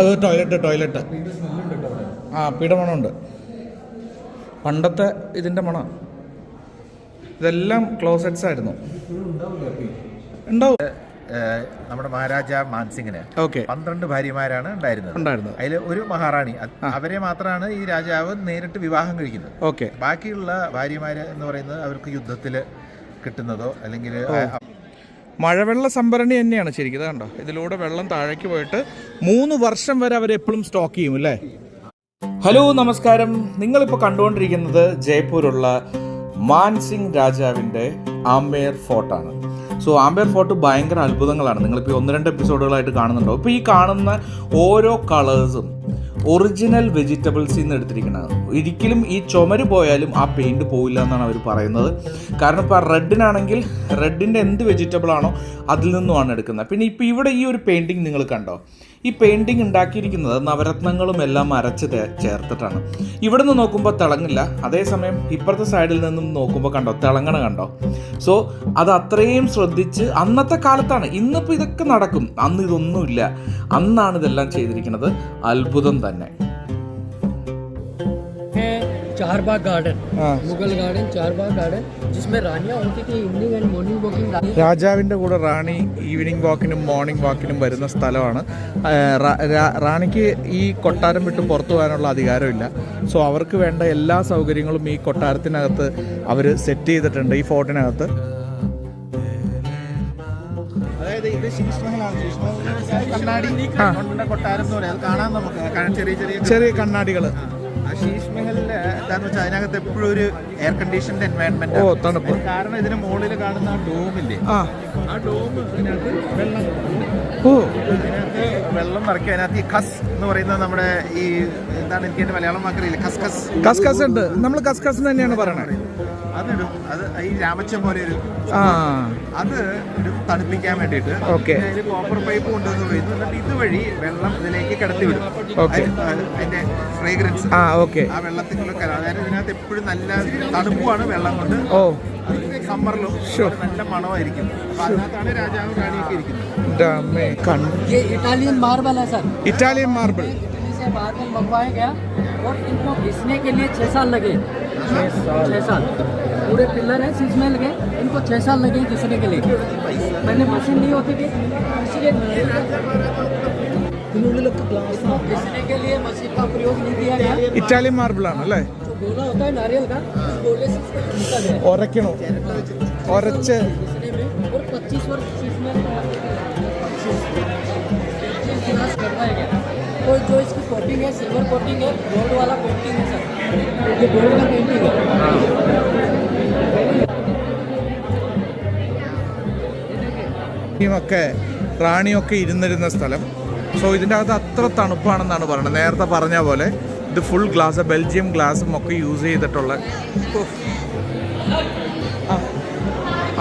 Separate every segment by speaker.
Speaker 1: അത് toilet toilet. ആ പീഡ മണമുണ്ട് പണ്ടത്തെ ഇതിന്റെ മണ. ഇതെല്ലാം ക്ലോസറ്റ്സ് ആയിരുന്നു. ഉണ്ടാവും
Speaker 2: നമ്മുടെ മഹാരാജ മാൻസിംഗിന്
Speaker 1: ഓക്കെ.
Speaker 2: പന്ത്രണ്ട് ഭാര്യമാരാണ് ഉണ്ടായിരുന്നത്.
Speaker 1: ഉണ്ടായിരുന്നത്.
Speaker 2: അതിൽ ഒരു മഹാറാണി. അവരെ മാത്രമാണ് ഈ രാജാവ് നേരിട്ട് വിവാഹം കഴിക്കുന്നത്.
Speaker 1: ഓക്കെ.
Speaker 2: ബാക്കിയുള്ള ഭാര്യമാര് എന്ന് പറയുന്നത് അവർക്ക് യുദ്ധത്തിൽ കിട്ടുന്നതോ അല്ലെങ്കിൽ
Speaker 1: മഴവെള്ള സംഭരണി തന്നെയാണ് ശരിക്കും. കണ്ടോ? ഇതിലൂടെ വെള്ളം താഴേക്ക് പോയിട്ട് മൂന്ന് വർഷം വരെ അവർ എപ്പോഴും സ്റ്റോക്ക് ചെയ്യും അല്ലേ? ഹലോ നമസ്കാരം. നിങ്ങളിപ്പോൾ കണ്ടുകൊണ്ടിരിക്കുന്നത് ജയ്പൂരുള്ള മാൻസിംഗ് രാജാവിന്റെ ആംബേർ ഫോർട്ടാണ് സോ ആംബേർ ഫോർട്ട് ഭയങ്കര അത്ഭുതങ്ങളാണ്. നിങ്ങളിപ്പോൾ ഒന്ന് രണ്ട് എപ്പിസോഡുകളായിട്ട് കാണുന്നുണ്ടോ ഇപ്പോൾ ഈ കാണുന്ന ഓരോ കളേഴ്സും ഒറിജിനൽ വെജിറ്റബിൾസിൽ നിന്ന് എടുത്തിരിക്കുന്നത്. ഒരിക്കലും ഈ ചുമര് പോയാലും ആ പെയിന്റ് പോയില്ല എന്നാണ് അവർ പറയുന്നത്. കാരണം ഇപ്പോൾ റെഡിനാണെങ്കിൽ റെഡിന്റെ എന്ത് വെജിറ്റബിൾ ആണോ അതിൽ നിന്നുമാണ് എടുക്കുന്നത്. പിന്നെ ഇപ്പോൾ ഇവിടെ ഈ ഒരു പെയിന്റിങ് നിങ്ങൾ കണ്ടോ? ഈ പെയിന്റിങ് ഉണ്ടാക്കിയിരിക്കുന്നത് നവരത്നങ്ങളും എല്ലാം അരച്ച് ചേർത്തിട്ടാണ്. ഇവിടെ നിന്ന് നോക്കുമ്പോൾ തിളങ്ങില്ല. അതേസമയം ഇപ്പുറത്തെ സൈഡിൽ നിന്നും നോക്കുമ്പോൾ കണ്ടോ? തിളങ്ങണ കണ്ടോ? സോ അത് അത്രയും ശ്രദ്ധിച്ച് അന്നത്തെ കാലത്താണ്. ഇന്നിപ്പോൾ ഇതൊക്കെ നടക്കും. അന്ന് ഇതൊന്നുമില്ല. അന്നാണ് ഇതെല്ലാം ചെയ്തിരിക്കുന്നത്. അത്ഭുതം തന്നെ.
Speaker 3: चार बाग गार्डन मुगल गार्डन चार बाग गार्डन जिसमें रानियां होती थी इवनिंग एंड मॉर्निंग वॉकिंग
Speaker 1: രാജാവിൻ്റെ കൂടെ റാണി ഈവനിങ് വാക്കിനും മോർണിംഗ് വാക്കിനും വരുന്ന സ്ഥലമാണ് ആ, റാ- രാ- റാണിക്ക് ഈ കൊട്ടാരം വിട്ട് പുറത്തു പോകാനുള്ള അധികാരമില്ല സോ അവർക്ക് വേണ്ട എല്ലാ സൗകര്യങ്ങളും ഈ കൊട്ടാരത്തിനകത്ത് അവർ സെറ്റ് ചെയ്തിട്ടുണ്ട് ഈ ഫോർട്ടിനകത്ത്
Speaker 2: അതായത് ഇത് ശീഷ്മഹലാണ് ശീഷ്മഹൽ കണ്ണാടി കൊണ്ട കൊട്ടാരം എന്ന് പറയാം അത് കാണാൻ നമുക്ക് കാണാൻ ചെറിയ ചെറിയ
Speaker 1: ചെറിയ കണ്ണാടികൾ
Speaker 2: ആ ശീഷ്മഹലിൽ എന്താന്ന് വെച്ചാൽ അതിനകത്ത് എപ്പോഴും ഒരു എയർ കണ്ടീഷൻഡ് എൻവയൺമെന്റ്
Speaker 1: ഓ തണുപ്പ്.
Speaker 2: കാരണം ഇതിന് മുകളിൽ കാണുന്ന ആ ഡോമില്ലേ
Speaker 1: ആ.
Speaker 2: ഡോം ഇതിനകത്ത് വെള്ളം
Speaker 1: ഓ.
Speaker 2: അതിനകത്ത് വെള്ളം നിറയ്ക്കും. അതിനകത്ത് ഈ ഖസ് എന്ന് പറയുന്നത് നമ്മുടെ ഈ എന്താണ് എനിക്ക് മലയാളം വാക്കറിയില്ല. ഖസ് ഖസ്
Speaker 1: കസ്കസ് ഉണ്ട്. നമ്മൾ ഖസ് ഖസ് തന്നെയാണ് പറയണത്
Speaker 2: അതിടും അത് ഈ രാമച്ചം പോലെ ഒരു
Speaker 1: ആ
Speaker 2: അത് ഒരു തണുപ്പിക്കാൻ വേണ്ടിയിട്ട്
Speaker 1: Okay.
Speaker 2: അതിന് കോപ്പർ പൈപ്പ് കൊണ്ടുവന്ന് പോയിരുന്നു എന്നിട്ട് ഇതുവഴി വെള്ളം ഇതിലേക്ക് കടത്തി വിടും
Speaker 1: Okay.
Speaker 2: അത് അതിന്റെ ഫ്രേഗ്രൻസ്
Speaker 1: ആ ഓക്കെ
Speaker 2: ആ വെള്ളത്തിലുള്ള കല അതായത് ഇതിനകത്ത് എപ്പോഴും നല്ല തണുപ്പുമാണ് വെള്ളം കൊണ്ട്
Speaker 1: ഓ
Speaker 2: സമ്മറിലും
Speaker 1: Sure.
Speaker 2: നല്ല മണമായിരിക്കും അപ്പൊ അതിനകത്താണ് രാജാവും റാണിയൊക്കെ ഇരിക്കുന്നത്
Speaker 1: ഡമ്മേ. കൺ-
Speaker 3: ये इटालियन मार्बल है सर
Speaker 1: ഇറ്റാലിയൻ മാർബിൾ
Speaker 3: इटली से मार्बल मंगवाया गया और इनको घिसने के लिए छः साल लगे छः साल पूरे पिलर है में लगे इनको छः साल लगे घिसने के लिए। मैंने मशीन नहीं होती थी घिसने के लिए मशीन का प्रयोग नहीं किया गया।
Speaker 1: इटालियन मार्बल
Speaker 3: है गोला होता है नारियल का गोले और रखे और अच्छे। और पच्चीस वर्ष जो इसकी कोटिंग है सिल्वर कोटिंग है गोल्ड वाला कोटिंग है सर।
Speaker 1: ഒക്കെ റാണിയൊക്കെ ഇരുന്നിരുന്ന സ്ഥലം. സോ ഇതിന്റെ അകത്ത് അത്ര തണുപ്പാണെന്നാണ് പറയുന്നത്. നേരത്തെ പറഞ്ഞ പോലെ ഇത് ഫുൾ ഗ്ലാസ് ബെൽജിയം ഗ്ലാസും ഒക്കെ യൂസ് ചെയ്തിട്ടുള്ള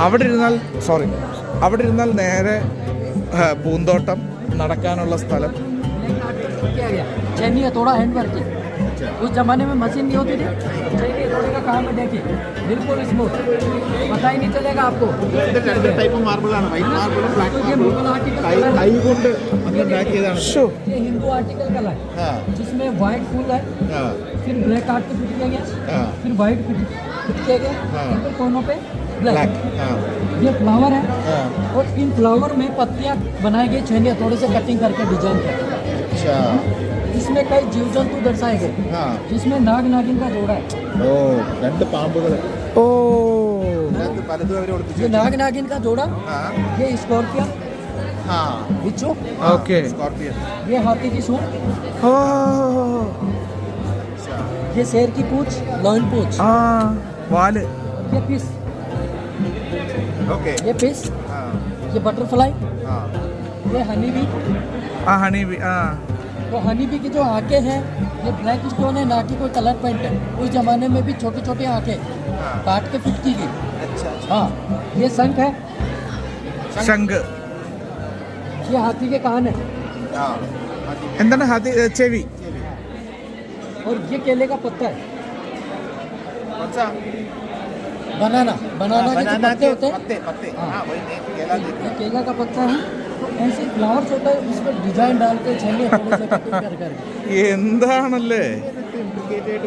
Speaker 1: അവിടെ ഇരുന്നാൽ സോറി അവിടെ ഇരുന്നാൽ നേരെ പൂന്തോട്ടം നടക്കാനുള്ള സ്ഥലം.
Speaker 3: ഹാൻഡ് വർക്ക് उस ज़माने में मशीन नहीं होती थी। देखिए रोटी का काम है देखिए। बिल्कुल स्मूथ पता ही नहीं चलेगा आपको। हाँ, ये हिंदू आर्टिकल कला है। जिसमें व्हाइट फूल है। फिर ब्लैक आर्ट फिट किया गया। फिर व्हाइट फिट किया गया। कोनों पे ब्लैक ये फ्लावर है। और इन फ्लावर में पत्तियाँ बनाई गई। छैनी हथौड़े से कटिंग करके डिज़ाइन करके
Speaker 2: अच्छा।
Speaker 3: इसमें कई जीव जंतु दर्शाए गए
Speaker 2: ആ
Speaker 3: जिसमें नाग नागिन का जोड़ा है
Speaker 2: ഓ രണ്ട് പാമ്പുകൾ
Speaker 1: ഓ
Speaker 2: അതിനകത്ത് പലതും അവർ ഒളിപ്പിച്ചു
Speaker 3: ये नाग नागिन का जोड़ा
Speaker 2: ആ
Speaker 3: ये स्कॉर्पियन
Speaker 2: ആ
Speaker 3: बिच्छू
Speaker 1: ഓക്കെ
Speaker 2: സ്കോർപ്പിയൻ
Speaker 3: ये हाथी की सूंड
Speaker 1: ഓ
Speaker 3: ये शेर की पूछ लॉइन पूछ
Speaker 1: ആ വാല്
Speaker 3: ये फिश
Speaker 2: ഓക്കെ
Speaker 3: ये फिश
Speaker 2: ആ
Speaker 3: ये बटरफ्लाई
Speaker 2: ആ
Speaker 3: ये हनी बी
Speaker 1: ആ ഹണി ബി ആ
Speaker 3: तो हनी बी की जो आँखें हैं ये ब्लैक स्टोन है ना कि कोई कलर पेंट है। उस ज़माने में भी छोटी छोटी आँखें
Speaker 2: हाँ।
Speaker 3: काट के फिट की गई
Speaker 2: अच्छा।
Speaker 3: हाँ ये संख है।
Speaker 1: संग।
Speaker 3: ये हाथी के कान है।
Speaker 2: हाँ,
Speaker 1: हाथी, ना हाथी चेवी। चेवी।
Speaker 3: और ये केले का पत्ता है।
Speaker 2: कौन सा?
Speaker 3: बनाना। बनाना,
Speaker 2: बनाना
Speaker 3: के,
Speaker 2: के पत्ते
Speaker 3: होते हैं।
Speaker 2: पत्ते पत्ते।
Speaker 3: हाँ,
Speaker 2: हाँ, केला
Speaker 3: का पत्ता है। ऐसे फ्लावर्स होता है उसमें डिजाइन डाल के छेले थोड़े से कटिंग कर करके
Speaker 1: എന്താണല്ലേ
Speaker 2: डुप्लीकेटेड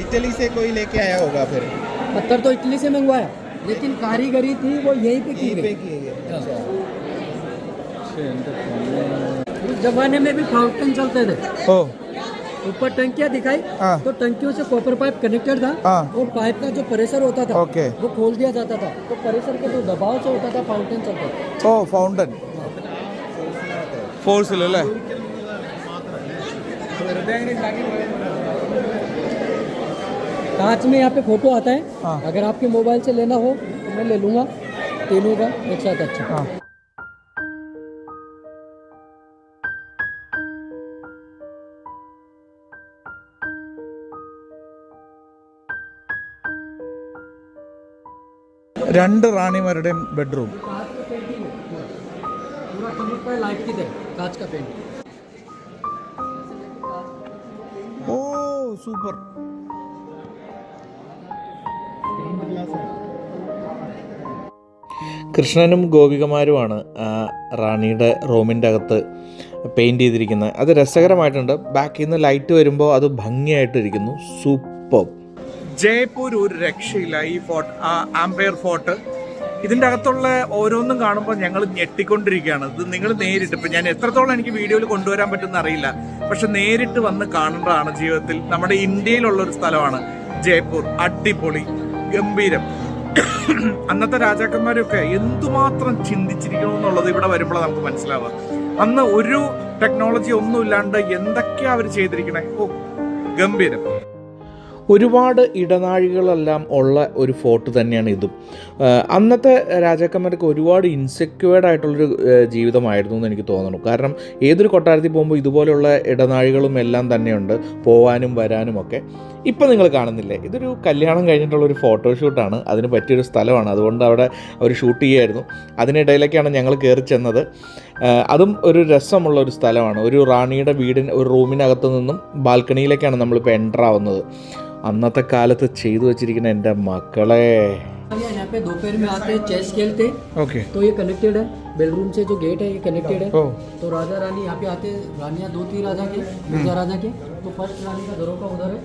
Speaker 2: इटली से कोई लेके आया होगा फिर
Speaker 3: पत्थर तो इटली से मंगवाया लेकिन कारीगरी थी वो यहीं पे की
Speaker 2: यहीं पे
Speaker 3: गई
Speaker 2: की है अच्छा
Speaker 3: उस जमाने में भी फाउंटेन चलते थे
Speaker 1: ഓ
Speaker 3: ऊपर टंकियाँ दिखाई तो टंकियों से कॉपर पाइप कनेक्टेड था और पाइप का जो प्रेशर होता था
Speaker 1: ओके
Speaker 3: वो खोल दिया जाता था। तो प्रेशर के जो तो दबाव से होता था फाउंटेन चलता
Speaker 1: ओ फाउंटेन फोर्स ले
Speaker 3: कांच में यहाँ पे फ़ोटो आता है। अगर आपके मोबाइल से लेना हो तो मैं ले लूँगा। तीनों का एक साथ अच्छा।
Speaker 1: രണ്ട് റാണിമാരുടെയും ബെഡ്റൂം. ഓ സൂപ്പർ. കൃഷ്ണനും ഗോപികമാരുമാണ് റാണിയുടെ റൂമിന്റെ അകത്ത് പെയിന്റ് ചെയ്തിരിക്കുന്നത്. അത് രസകരമായിട്ടുണ്ട്. ബാക്കിൽ നിന്ന് ലൈറ്റ് വരുമ്പോൾ അത് ഭംഗിയായിട്ടിരിക്കുന്നു. സൂപ്പർ. ജയ്പൂർ ഒരു രക്ഷയില്ല. ഈ ഫോർട്ട് ആംപയർ ഫോർട്ട് ഇതിന്റെ അകത്തുള്ള ഓരോന്നും കാണുമ്പോൾ ഞങ്ങൾ ഞെട്ടിക്കൊണ്ടിരിക്കുകയാണ്. ഇത് നിങ്ങൾ നേരിട്ട് ഇപ്പം ഞാൻ എത്രത്തോളം എനിക്ക് വീഡിയോയിൽ കൊണ്ടുവരാൻ പറ്റുമെന്ന് അറിയില്ല. പക്ഷെ നേരിട്ട് വന്ന് കാണേണ്ടതാണ് ജീവിതത്തിൽ നമ്മുടെ ഇന്ത്യയിലുള്ള ഒരു സ്ഥലമാണ് ജയ്പൂർ. അടിപൊളി ഗംഭീരം. അന്നത്തെ രാജാക്കന്മാരൊക്കെ എന്തുമാത്രം ചിന്തിച്ചിരിക്കണം എന്നുള്ളത് ഇവിടെ വരുമ്പോൾ നമുക്ക് മനസ്സിലാവുക. അന്ന് ഒരു ടെക്നോളജി ഒന്നും ഇല്ലാണ്ട് എന്തൊക്കെയാ അവർ ചെയ്തിരിക്കണേ? ഓ ഗംഭീരം. ഒരുപാട് ഇടനാഴികളെല്ലാം ഉള്ള ഒരു ഫോർട്ട് തന്നെയാണ് ഇതും. അന്നത്തെ രാജാക്കന്മാർക്ക് ഒരുപാട് ഇൻസെക്യൂർഡ് ആയിട്ടുള്ളൊരു ജീവിതമായിരുന്നു എന്ന് എനിക്ക് തോന്നുന്നു. കാരണം ഏതൊരു കൊട്ടാരത്തിൽ പോകുമ്പോൾ ഇതുപോലെയുള്ള ഇടനാഴികളും എല്ലാം തന്നെയുണ്ട്. പോവാനും വരാനും ഒക്കെ. ഇപ്പം നിങ്ങൾ കാണുന്നില്ലേ? ഇതൊരു കല്യാണം കഴിഞ്ഞിട്ടുള്ള ഒരു ഫോട്ടോഷൂട്ടാണ് അതിന് പറ്റിയൊരു സ്ഥലമാണ്. അതുകൊണ്ട് അവിടെ അവർ ഷൂട്ട് ചെയ്യായിരുന്നു അതിനിടയിലേക്കാണ് ഞങ്ങൾ കയറി ചെന്നത്. അതും ഒരു രസമുള്ള ഒരു സ്ഥലമാണ്. ഒരു റാണിയുടെ വീടിന് ഒരു റൂമിനകത്തു നിന്നും ബാൽക്കണിയിലേക്കാണ് നമ്മളിപ്പോൾ എന്റർ ആവുന്നത്. അന്നത്തെ കാലത്ത് ചെയ്തു വെച്ചിരിക്കുന്ന എന്റെ മക്കളെ. ഓക്കെ
Speaker 3: बेडरूम से जो गेट है ये कनेक्टेड है। तो राजा रानी यहाँ पे आते रानियाँ दो तीन राजा के मिर्ज़ा राजा के। तो फ़र्स्ट रानी का घरों का उधर है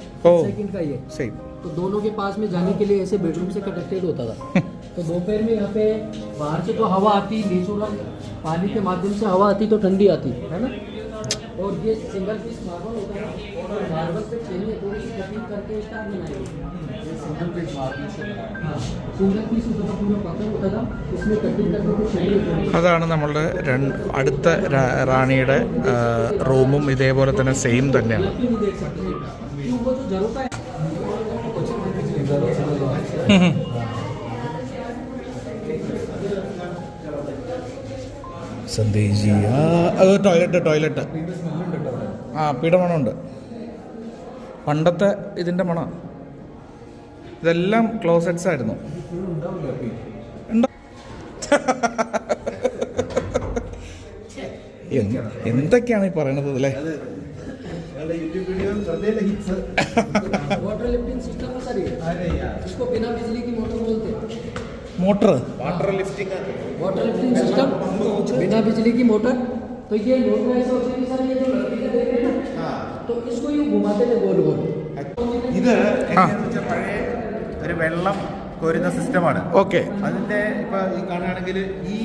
Speaker 3: सेकंड का ये
Speaker 1: सही।
Speaker 3: तो दोनों के पास में जाने के लिए ऐसे बेडरूम से कनेक्टेड होता था। तो दोपहर में यहाँ पे बाहर से जो तो हवा आती नेचुरल पानी के माध्यम से हवा आती तो ठंडी आती है ना? और ये सिंगल पीस मार्बल होता है मार्बल पे चाहिए थोड़ी सी कटिंग करके स्टार बनाएंगे ये सिंगल पीस मार्बल से हाँ सिंगल पीस होता था पूरा पत्थर होता था इसमें कटिंग करके कुछ चाहिए
Speaker 1: അതാണ് നമ്മളുടെ രണ്ട് അടുത്ത രാ- റാണിയുടെ ആ, റൂമും ഇതേപോലെ തന്നെ സെയിം തന്നെയാണ്
Speaker 3: भी नहीं देख सकते क्यों वो जो झरोका है
Speaker 1: സന്ദേശ് ജി ആ അത് ടോയ്ലറ്റ് ടോയ്ലറ്റ് ആ പിയുടെ മണമുണ്ട് പണ്ടത്തെ ഇതിൻ്റെ മണം ഇതെല്ലാം ക്ലോസറ്റ്സ് ആയിരുന്നു ഉണ്ടോ? എന്ത്- എന്തൊക്കെയാണ് ഈ പറയണത് അല്ലേ
Speaker 3: वाटर लिफ्टिंग सिस्टम है सर ये इसको बिना बिजली की मोटर बोलते हैं
Speaker 1: motor
Speaker 2: water lifting
Speaker 3: water lifting system बिना बिजली की मोटर तो ये मोटर ऐसे होती है सर ये जो तो इसको यूँ घुमाते थे गोल गोल
Speaker 2: ഇത് എങ്ങനെയാന്ന് വെച്ചാൽ പഴയ ഒരു വെള്ളം കോരുന്ന സിസ്റ്റമാണ്
Speaker 1: ഓക്കെ
Speaker 2: അതിന്റെ ഇപ്പൊ ഈ കാണുകയാണെങ്കിൽ ഈ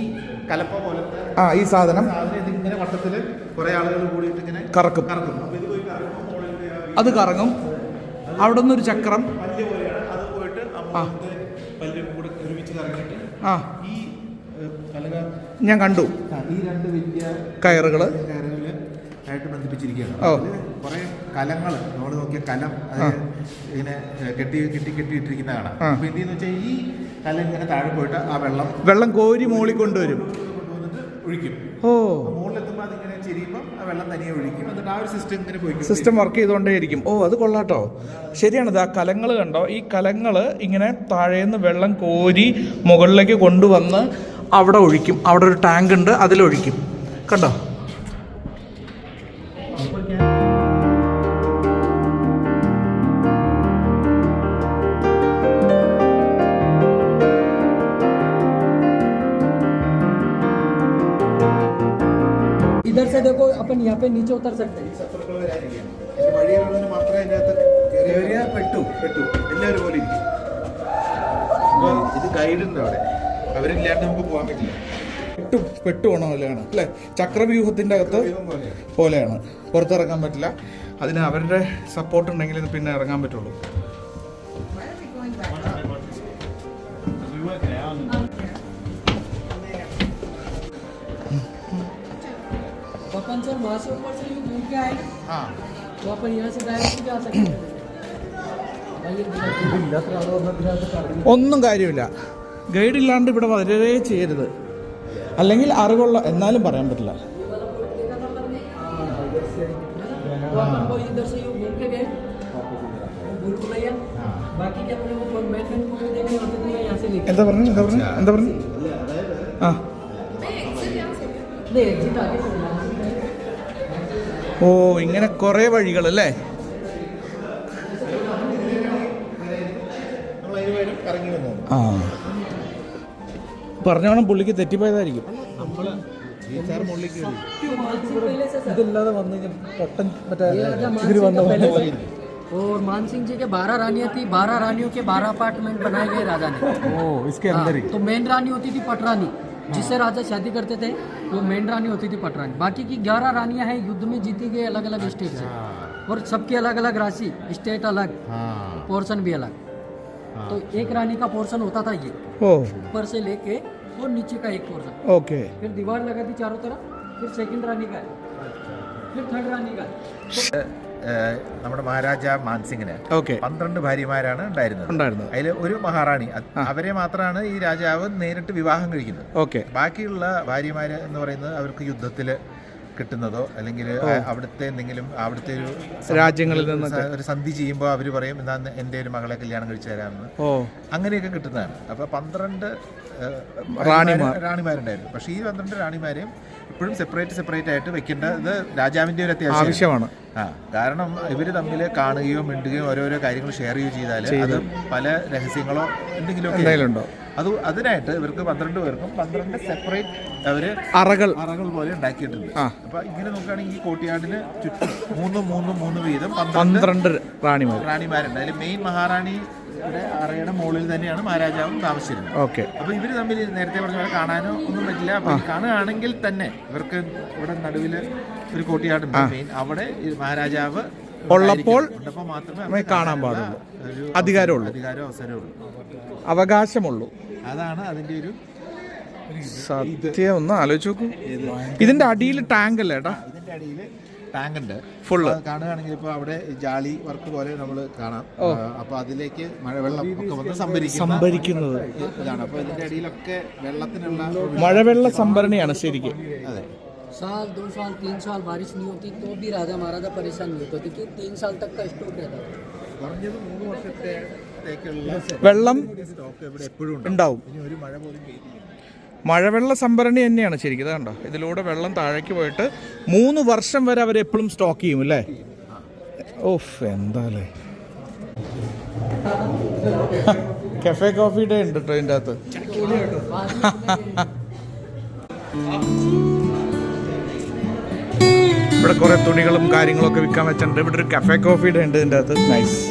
Speaker 2: കലപ്പ പോലത്തെ
Speaker 1: ആ ഈ സാധനം
Speaker 2: സാധനം ഇത് ഇങ്ങനെ വട്ടത്തില് കുറെ ആളുകൾ കൂടിയിട്ട് ഇങ്ങനെ
Speaker 1: കറക്കും
Speaker 2: കറക്കും അപ്പൊ ഇത് പോയി കറക്കും മുകളിൽ
Speaker 1: അത് കറങ്ങും അവിടെ നിന്നൊരു ചക്രം
Speaker 2: പല്ല് പോലെയാണ് അത് പോയിട്ട്
Speaker 1: ആ.
Speaker 2: അമ്മൂത്തെ പല്ലും കൂടെ ഒരുമിച്ച് കറങ്ങിയിട്ട്
Speaker 1: ആ
Speaker 2: ഈ ഏഹ്, പലക
Speaker 1: ഞാൻ കണ്ടു
Speaker 2: ആ, ഈ രണ്ട് വലിയ
Speaker 1: കയറുകൾ
Speaker 2: കയറുകളിൽ ആയിട്ട് ബന്ധിപ്പിച്ചിരിക്കുകയാണ്. കുറേ കുറെ കലങ്ങൾ നമ്മൾ നോക്കിയ കലം അത് ഇങ്ങനെ കെട്ടി കെട്ടി കെട്ടിയിട്ടിരിക്കുന്ന കാണാം. അപ്പൊ എന്ത് ചെയ്യുന്ന വെച്ചാൽ ഈ കലം ഇങ്ങനെ താഴെ പോയിട്ട് ആ വെള്ളം
Speaker 1: വെള്ളം കോരി മോളി കൊണ്ടുവരും.
Speaker 2: ഒഴിക്കും.
Speaker 1: ഓ.
Speaker 2: മുകളിലെത്തുമ്പോൾ അതിങ്ങനെ ചെരിയുമ്പോൾ ആ വെള്ളം തനിയെ ഒഴിക്കും. എന്നിട്ട് ആ ഒരു സിസ്റ്റം ഇങ്ങനെ പോയി
Speaker 1: സിസ്റ്റം വർക്ക് ചെയ്തുകൊണ്ടേയിരിക്കും ഓ അത് കൊള്ളാട്ടോ. ശരിയാണ് ആ കലങ്ങൾ കണ്ടോ? ഈ കലങ്ങൾ ഇങ്ങനെ താഴേന്ന് വെള്ളം കോരി മുകളിലേക്ക് കൊണ്ടുവന്ന് അവിടെ ഒഴിക്കും. അവിടെ ഒരു ടാങ്ക് ഉണ്ട് അതിലൊഴിക്കും. കണ്ടോ?
Speaker 3: पे नीचे उतर सकते हैं
Speaker 2: ശത്രുക്കൾ വരാനിരിക്കുകയാണ് പക്ഷെ വഴിയുള്ളതിന് മാത്രമേ അതിൻ്റെ അകത്ത് കയറിയ പെട്ടു പെട്ടു എല്ലാവരും പോലെ ഇരിക്കും അപ്പോൾ ഇത് ഗൈഡ് ഉണ്ട് അവിടെ അവരില്ലാണ്ട് നമുക്ക് പോകാൻ പറ്റില്ല
Speaker 1: പെട്ടു പെട്ടുപോണ പോലെയാണ് അല്ലേ ചക്രവ്യൂഹത്തിൻ്റെ അകത്ത്
Speaker 2: ദൈവം പോലെയാണ്
Speaker 1: പോലെയാണ് പുറത്തിറങ്ങാൻ പറ്റില്ല അതിന് അവരുടെ സപ്പോർട്ട് ഉണ്ടെങ്കിൽ ഇത് പിന്നെ ഇറങ്ങാൻ പറ്റുള്ളൂ
Speaker 3: वहाँ से ऊपर से यूँ घूम के आए
Speaker 2: ആ
Speaker 3: तो अपन यहाँ से डायरेक्ट जा सकते हैं
Speaker 1: ഒന്നും കാര്യമില്ല ഗൈഡ് ഇല്ലാണ്ട് ഇവിടെ വളരെ ചെയ്യരുത് അല്ലെങ്കിൽ അറിവുള്ള എന്നാലും പറയാൻ പറ്റില്ല
Speaker 3: तो अपन को इधर से यूँ घूम के गए भूल भुलैया बाकी के अपने को मेन मेन को देखने होते थे यहाँ से लेके
Speaker 1: എന്താ പറഞ്ഞു എന്താ പറഞ്ഞു എന്താ പറഞ്ഞു ആ ഓ ഇങ്ങനെ കുറേ വഴികൾ അല്ലേ
Speaker 2: നമ്മൾ അതിന് വരും ഇറങ്ങി വന്നു
Speaker 1: ആ പറഞ്ഞോണം പുള്ളിക്ക് തെറ്റിപ്പോയതായിരിക്കും
Speaker 2: നമ്മൾ സാർ മുകളിലേക്ക് കയറി
Speaker 3: क्यों मानसिंह पहले से सर
Speaker 1: ഇതില്ലാതെ വന്നു പൊട്ടൻ മറ്റേ
Speaker 3: ये राजा मानसिंह का पहले से और मानसिंह जी के बारह रानियां थी बारह रानियों के बारह अपार्टमेंट बनाए गए राजा ने
Speaker 1: ഓ ഇസ്കെ
Speaker 3: हाँ, तो मेन रानी होती थी पटरानी जिससे हाँ। राजा शादी करते थे वो मेन रानी होती थी पटरानी। बाकी की ग्यारह रानियाँ हैं युद्ध में जीती गई अलग अलग स्टेट से। और सबकी अलग अलग राशि स्टेट अलग पोर्शन भी अलग। हाँ, तो अच्छा। एक रानी का पोर्शन होता था ये। ऊपर से लेके और नीचे का एक पोर्शन
Speaker 1: ओके।
Speaker 3: फिर दीवार लगा दी चारों तरफ़ फिर सेकंड रानी का अच्छा, अच्छा। फिर थर्ड रानी का
Speaker 2: നമ്മുടെ മഹാരാജ മാൻസിംഗിന്
Speaker 1: ഓക്കെ.
Speaker 2: പന്ത്രണ്ട് ഭാര്യമാരാണ് ഉണ്ടായിരുന്നത്. അതിൽ ഒരു മഹാറാണി. അവരെ മാത്രമാണ് ഈ രാജാവ് നേരിട്ട് വിവാഹം കഴിക്കുന്നത്.
Speaker 1: ഓക്കെ.
Speaker 2: ബാക്കിയുള്ള ഭാര്യമാര് എന്ന് പറയുന്നത് അവർക്ക് യുദ്ധത്തിൽ കിട്ടുന്നതോ അല്ലെങ്കിൽ അവിടുത്തെ എന്തെങ്കിലും അവിടുത്തെ ഒരു
Speaker 1: രാജ്യങ്ങളിൽ നിന്ന്
Speaker 2: ഒരു സന്ധി ചെയ്യുമ്പോൾ അവർ പറയും എന്നാ എന്റെ ഒരു മകളെ കല്യാണം കഴിച്ചു തരാമെന്ന്. അങ്ങനെയൊക്കെ കിട്ടുന്നതാണ്. അപ്പോൾ പന്ത്രണ്ട്
Speaker 1: റാണിമാർ.
Speaker 2: റാണിമാരുണ്ടായിരുന്നു പക്ഷേ ഈ പന്ത്രണ്ട് റാണിമാരെയും ഇപ്പോഴും സെപ്പറേറ്റ് സെപ്പറേറ്റ് ആയിട്ട് വെക്കേണ്ടത് രാജാവിന്റെ ഒരു
Speaker 1: അത്യാവശ്യമാണ്
Speaker 2: ആ കാരണം ഇവർ തമ്മിൽ കാണുകയോ മിണ്ടുകയോ ഓരോരോ കാര്യങ്ങൾ ഷെയർ ചെയ്യുകയോ ചെയ്താൽ അത് പല രഹസ്യങ്ങളോ
Speaker 1: എന്തെങ്കിലും ഉണ്ടോ?
Speaker 2: അത് അതിനായിട്ട് ഇവർക്ക് പന്ത്രണ്ട് പേർക്കും പന്ത്രണ്ട് സെപ്പറേറ്റ് അവർ
Speaker 1: അറകൾ.
Speaker 2: അറകൾ പോലെ ഉണ്ടാക്കിയിട്ടുണ്ട്. അപ്പൊ ഇങ്ങനെ നോക്കുകയാണെങ്കിൽ ഈ കോട്ടിയാടിന് ചുറ്റും മൂന്ന് മൂന്ന് മൂന്ന് വീതം പന്ത്രണ്ട്
Speaker 1: റാണിമാർ
Speaker 2: റാണിമാരുണ്ട്. അതിൽ മെയിൻ മഹാറാണിയുടെ അറയുടെ മുകളിൽ തന്നെയാണ് മഹാരാജാവും താമസിച്ചിരുന്നത്.
Speaker 1: ഓക്കെ.
Speaker 2: അപ്പൊ ഇവർ തമ്മിൽ നേരത്തെ പറഞ്ഞ പോലെ കാണാനോ ഒന്നും പറ്റില്ല. കാണുകയാണെങ്കിൽ തന്നെ ഇവർക്ക് ഇവിടെ നടുവിൽ ഒരു കോട്ടിയാടുണ്ട്. മെയിൻ അവിടെ മഹാരാജാവ്
Speaker 1: ഉള്ളപ്പോൾ
Speaker 2: മാത്രമേ
Speaker 1: കാണാൻ പാടുള്ളൂ. അധികാരമുള്ളൂ.
Speaker 2: അധികാരവും അവസരമുള്ളൂ.
Speaker 1: അവകാശമുള്ളൂ.
Speaker 2: അതാണ് അതിന്റെ ഒരു
Speaker 1: സത്യം ഒന്ന് ആലോചിച്ച് നോക്കൂ. ഇതിന്റെ അടിയിൽ ടാങ്ക് അല്ലേട്ടാ
Speaker 2: ഇതിന്റെ അടിയിൽ ടാങ്ക് ഉണ്ട്
Speaker 1: Full.
Speaker 2: അപ്പൊ അത് കാണുകയാണെങ്കിൽ ഇപ്പൊ അവിടെ ജാളി വർക്ക് പോലെ നമ്മൾ കാണാം അപ്പൊ അതിലേക്ക് മഴവെള്ളം ഒക്കെ വന്ന് സംഭരിക്കുന്ന
Speaker 1: സംഭരിക്കുന്നത്
Speaker 2: ഇതാണ് അപ്പൊ ഇതിന്റെ അടിയിലൊക്കെ വെള്ളത്തിനുള്ള
Speaker 1: മഴവെള്ള സംഭരണിയാണ് ശരിക്കും
Speaker 2: അതെ
Speaker 3: साल दो साल तीन साल बारिश नहीं होती तो भी राजा महाराजा परेशान नहीं होते क्योंकि तीन साल तक का स्टॉक रहता था
Speaker 2: കുറഞ്ഞത് മൂന്ന് വർഷത്തേക്കുള്ള
Speaker 1: വെള്ളം
Speaker 2: സ്റ്റോക്ക് ഇവിടെ എപ്പോഴും ഉണ്ട്
Speaker 1: ഉണ്ടാവും
Speaker 2: ഇനി ഒരു മഴ പോലും പെയ്തില്ല
Speaker 1: മഴവെള്ള സംഭരണി തന്നെയാണ് ശരിക്കും. കണ്ടോ? ഇതിലൂടെ വെള്ളം താഴേക്ക് പോയിട്ട് മൂന്ന് വർഷം വരെ അവർ എപ്പോഴും സ്റ്റോക്ക് ചെയ്യും അല്ലേ? ഓഫ് എന്താല്ലേ കഫേ കോഫി ഡേ ഉണ്ട് കേട്ടോ ഇതിന്റെ അകത്ത്. ഇവിടെ കുറെ തുണികളും കാര്യങ്ങളൊക്കെ വിൽക്കാൻ വെച്ചിട്ടുണ്ട്. ഇവിടെ ഒരു കഫേ കോഫി ഡേ ഉണ്ട് ഇതിന്റെ അകത്ത്. നൈസ്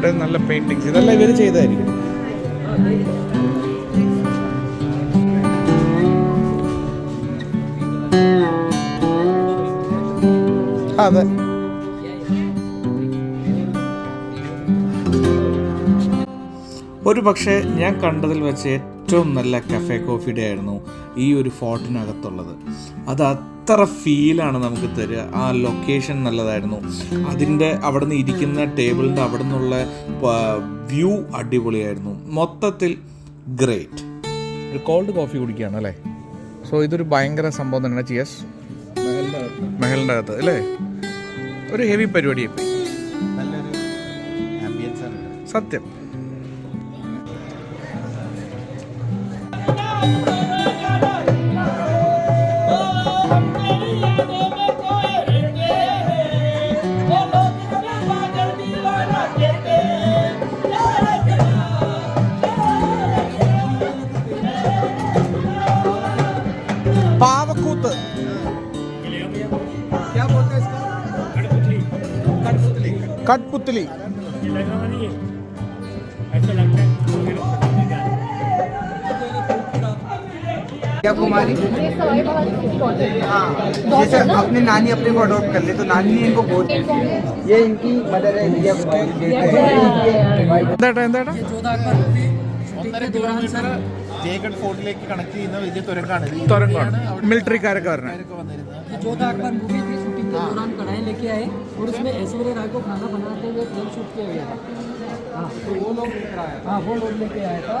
Speaker 1: ഇവിടെ നല്ല പെയിന്റിങ്സ് ഇതെല്ലാം ഇവർ ചെയ്തായിരിക്കും. അതെ. ഒരു പക്ഷേ ഞാൻ കണ്ടതിൽ വെച്ച് ഏറ്റവും നല്ല കഫേ കോഫി ഡേ ആയിരുന്നു ഈ ഒരു ഫോർട്ടിനകത്തുള്ളത് അത് അത്ര ഫീലാണ് നമുക്ക് തരിക? ആ ലൊക്കേഷൻ നല്ലതായിരുന്നു. അതിന്റെ അവിടെ നിന്ന് ഇരിക്കുന്ന ടേബിളിന്റെ അവിടെ നിന്നുള്ള വ്യൂ അടിപൊളിയായിരുന്നു. മൊത്തത്തിൽ ഗ്രേറ്റ് ഒരു കോൾഡ് കോഫി കുടിക്കുകയാണ് അല്ലേ? സോ ഇതൊരു ഭയങ്കര സംഭവം തന്നെയാണ്. ചിയസ് മെഹലിന്റെ അകത്ത് അല്ലേ? ഒരു ഹെവി പരിപാടി. പോയി സത്യം.
Speaker 2: കടുപ്പത്തിലേ
Speaker 1: കട്പുത്തലി
Speaker 4: क्या कुमारी जैसे अपनी नानी अपने को अडॉप्ट कर ले तो नानी ने इनको बहुत ये इनकी मदर है विजया कुमारी
Speaker 1: എന്താട്ടാ എന്താട്ടാ
Speaker 3: ये जोधा अकबर मूवी शूटिंग के दौरान सर
Speaker 2: ജയഗഡ് ഫോർട്ടിലേക്ക് കണക്ട് ചെയ്യുന്ന വലിയ തുരങ്കാണ് ഇത്.
Speaker 1: തുരങ്കമാണ്
Speaker 2: ഇവിടെയാണ് അവിടെ
Speaker 1: മിലിറ്ററിക്കാരൊക്കെ വരണേ
Speaker 2: ആൾക്കാരൊക്കെ വന്നിരുന്നത്
Speaker 3: ये जोधा अकबर मूवी की शूटिंग के दौरान कढ़ाई लेके आए और उसमें ऐश्वर्या राय को खाना बनाते हुए फिल्म शूट किया गया था हाँ तो वो लोग लेकर आया हाँ वो लोग लेके आया था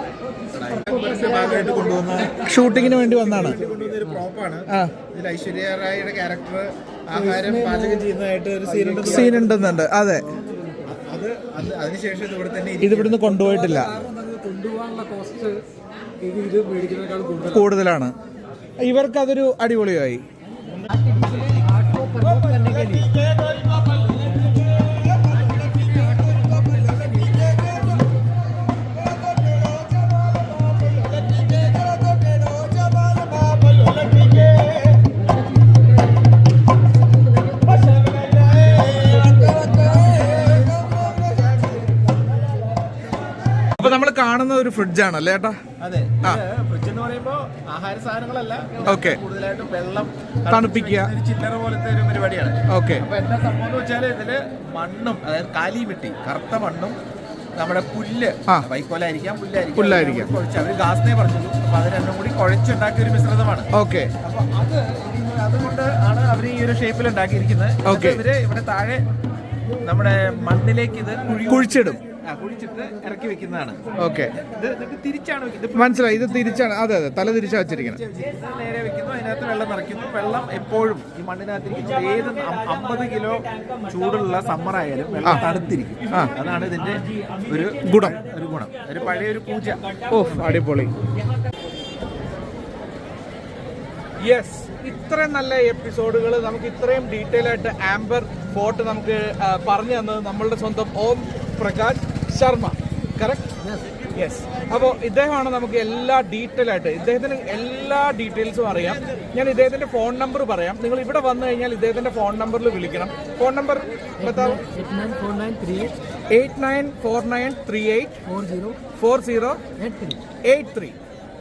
Speaker 2: ഇതിന്റെ ഭാഗമായിട്ട് കൊണ്ടുവന്ന
Speaker 1: ഷൂട്ടിങ്ങിന് വേണ്ടി വന്നാണ്
Speaker 2: കൊണ്ടുവന്ന ഒരു പ്രോപ്പാണ്
Speaker 1: ആ
Speaker 2: ഇതിൽ ഐശ്വര്യ റായിയുടെ ക്യാരക്ടർ ആഹാരം പാചകം ചെയ്യുന്നതായിട്ട് ഒരു സീനുണ്ട്
Speaker 1: സീൻ ഉണ്ടെന്നുണ്ട് അതെ
Speaker 2: അത് അത് അതിനുശേഷം ഇത് ഇവിടെ തന്നെ
Speaker 1: ഇത് ഇവിടുന്ന് കൊണ്ടുപോയിട്ടില്ല
Speaker 3: കൊണ്ടുപോകാനുള്ള കോസ്റ്റ് ഇത് ഇത് മേടിക്കുന്നതിനേക്കാൾ കൂടുതൽ
Speaker 1: കൂടുതലാണ് ഇവർക്ക് അതൊരു അടിപൊളിയായി ഒരു ഫ്രിഡ്ജാണ് അല്ലേ ഏട്ടാ?
Speaker 2: അതെ ഫ്രിഡ്ജ് എന്ന് പറയുമ്പോ ആഹാര സാധനങ്ങളല്ല.
Speaker 1: ഓക്കെ.
Speaker 2: കൂടുതലായിട്ടും വെള്ളം
Speaker 1: തണുപ്പിക്കുക.
Speaker 2: ചില്ലറ പോലത്തെ ഒരു പരിപാടിയാണ്.
Speaker 1: ഓക്കെ.
Speaker 2: അപ്പൊ എന്താ സംഭവം എന്ന് വെച്ചാൽ ഇതിൽ മണ്ണും അതായത് കാലി വെട്ടി കറുത്ത മണ്ണും നമ്മുടെ പുല്ല് വൈക്കോലായിരിക്കാം പുല്ലായിരിക്കാം
Speaker 1: പുല്ലായിരിക്കാം.
Speaker 2: കുഴച്ച് അവർ ഗാസ്നേ പറഞ്ഞു അപ്പൊ അത് രണ്ടും കൂടി കുഴച്ചുണ്ടാക്കിയ ഒരു മിശ്രിതമാണ്.
Speaker 1: ഓക്കെ.
Speaker 2: അപ്പൊ അത് അതുകൊണ്ട് ആണ് അവർ ഈ ഒരു ഷേപ്പിൽ ഉണ്ടാക്കിയിരിക്കുന്നത്.
Speaker 1: Okay.
Speaker 2: ഇവർ ഇവിടെ താഴെ നമ്മുടെ മണ്ണിലേക്ക് ഇത്
Speaker 1: കുഴിച്ചിടും.
Speaker 2: കുഴിച്ചിട്ട് ഇറക്കി വെക്കുന്നതാണ്.
Speaker 1: ഓക്കെ.
Speaker 2: തിരിച്ചാണ്
Speaker 1: മനസ്സിലായി. ഇത് തിരിച്ചാണ്. അതെ അതെ. തല തിരിച്ചാ വെച്ചിരിക്കുന്നത്
Speaker 2: നേരെ വെക്കുന്നു. അതിനകത്ത് വെള്ളം നിറയ്ക്കുന്നു. വെള്ളം എപ്പോഴും ഈ മണ്ണിനകത്തിരിക്കും. ഏത് അമ്പത് കിലോ ചൂടുള്ള സമ്മർ ആയാലും വെള്ളം തണുത്തിരിക്കും. അതാണ് ഇതിന്റെ ഒരു
Speaker 1: ഗുണം.
Speaker 2: ഒരു ഗുണം. ഒരു പഴയ ഒരു പൂജ.
Speaker 1: ഓ അടിപൊളി. യെസ് ഇത്രയും നല്ല എപ്പിസോഡുകൾ നമുക്ക് ഇത്രയും ഡീറ്റെയിൽ ആയിട്ട് ആംബർ ഫോർട്ട് നമുക്ക് പറഞ്ഞു തന്നത് നമ്മളുടെ സ്വന്തം ഓം പ്രകാശ് ശർമ്മ. കറക്റ്റ് യെസ് അപ്പോൾ ഇദ്ദേഹമാണ് നമുക്ക് എല്ലാ ഡീറ്റെയിൽ ആയിട്ട് ഇദ്ദേഹത്തിന് എല്ലാ ഡീറ്റെയിൽസും അറിയാം. ഞാൻ ഇദ്ദേഹത്തിന്റെ ഫോൺ നമ്പർ പറയാം. നിങ്ങൾ ഇവിടെ വന്നു കഴിഞ്ഞാൽ ഇദ്ദേഹത്തിന്റെ ഫോൺ നമ്പറിൽ വിളിക്കണം. Phone number eight nine four nine
Speaker 3: three eight
Speaker 1: four zero
Speaker 3: four zero
Speaker 1: eight three.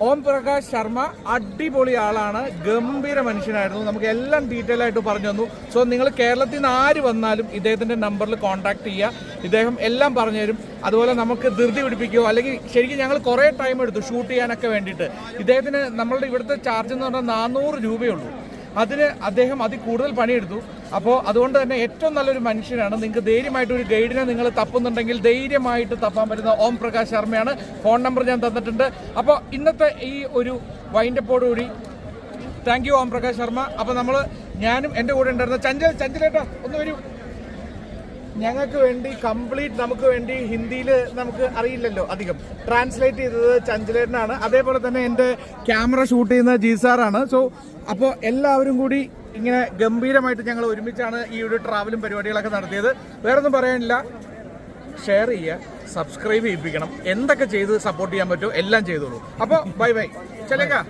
Speaker 1: Om Prakash Sharma അടിപൊളി ആളാണ്. ഗംഭീര മനുഷ്യനായിരുന്നു. നമുക്ക് എല്ലാം ഡീറ്റെയിൽ ആയിട്ട് പറഞ്ഞു തന്നു. സോ നിങ്ങൾ കേരളത്തിൽ നിന്ന് ആര് വന്നാലും ഇദ്ദേഹത്തിന്റെ നമ്പറിൽ കോൺടാക്ട് ചെയ്യുക ഇദ്ദേഹം എല്ലാം പറഞ്ഞു തരും. അതുപോലെ നമുക്ക് ധൃതി പിടിപ്പിക്കുകയോ അല്ലെങ്കിൽ ശരിക്കും ഞങ്ങൾ കുറേ ടൈം എടുത്തു ഷൂട്ട് ചെയ്യാനൊക്കെ വേണ്ടിയിട്ട്. ഇദ്ദേഹത്തിന് നമ്മളുടെ ഇവിടുത്തെ ചാർജ് എന്ന് പറഞ്ഞാൽ നാനൂറ് രൂപയുള്ളൂ അതിന് അദ്ദേഹം അതിൽ കൂടുതൽ പണിയെടുത്തു. അപ്പോൾ അതുകൊണ്ട് തന്നെ ഏറ്റവും നല്ലൊരു മനുഷ്യനാണ്. നിങ്ങൾക്ക് ധൈര്യമായിട്ട് ഒരു ഗൈഡിനെ നിങ്ങൾ തപ്പുന്നുണ്ടെങ്കിൽ ധൈര്യമായിട്ട് തപ്പാൻ പറ്റുന്ന ഓം പ്രകാശ് ശർമ്മയാണ്. ഫോൺ നമ്പർ ഞാൻ തന്നിട്ടുണ്ട്. അപ്പോൾ ഇന്നത്തെ ഈ ഒരു വൈൻഡപ്പോടുകൂടി താങ്ക് യു ഓം പ്രകാശ് ശർമ്മ. അപ്പോൾ നമ്മൾ ഞാനും എന്റെ കൂടെ ഉണ്ടായിരുന്ന ചഞ്ചൽ. ചഞ്ചലേട്ടാ ഒന്ന് വരൂ. ഞങ്ങൾക്ക് വേണ്ടി കംപ്ലീറ്റ് നമുക്ക് വേണ്ടി ഹിന്ദിയിൽ നമുക്ക് അറിയില്ലല്ലോ അധികം. ട്രാൻസ്ലേറ്റ് ചെയ്തത് ചഞ്ചലേട്ടനാണ്. അതേപോലെ തന്നെ എന്റെ ക്യാമറ ഷൂട്ട് ചെയ്യുന്ന ജി സാറാണ്. സോ അപ്പോൾ എല്ലാവരും കൂടി ഇങ്ങനെ ഗംഭീരമായിട്ട് ഞങ്ങൾ ഒരുമിച്ചാണ് ഈ ഒരു ട്രാവലും പരിപാടികളൊക്കെ നടത്തിയത്. വേറെ ഒന്നും പറയാനില്ല. ഷെയർ ചെയ്യുക സബ്സ്ക്രൈബ് ചെയ്യിപ്പിക്കണം. എന്തൊക്കെ ചെയ്ത് സപ്പോർട്ട് ചെയ്യാൻ പറ്റുമോ എല്ലാം ചെയ്തോളൂ. അപ്പോൾ ബൈ ബൈ ചെലേക്കാ.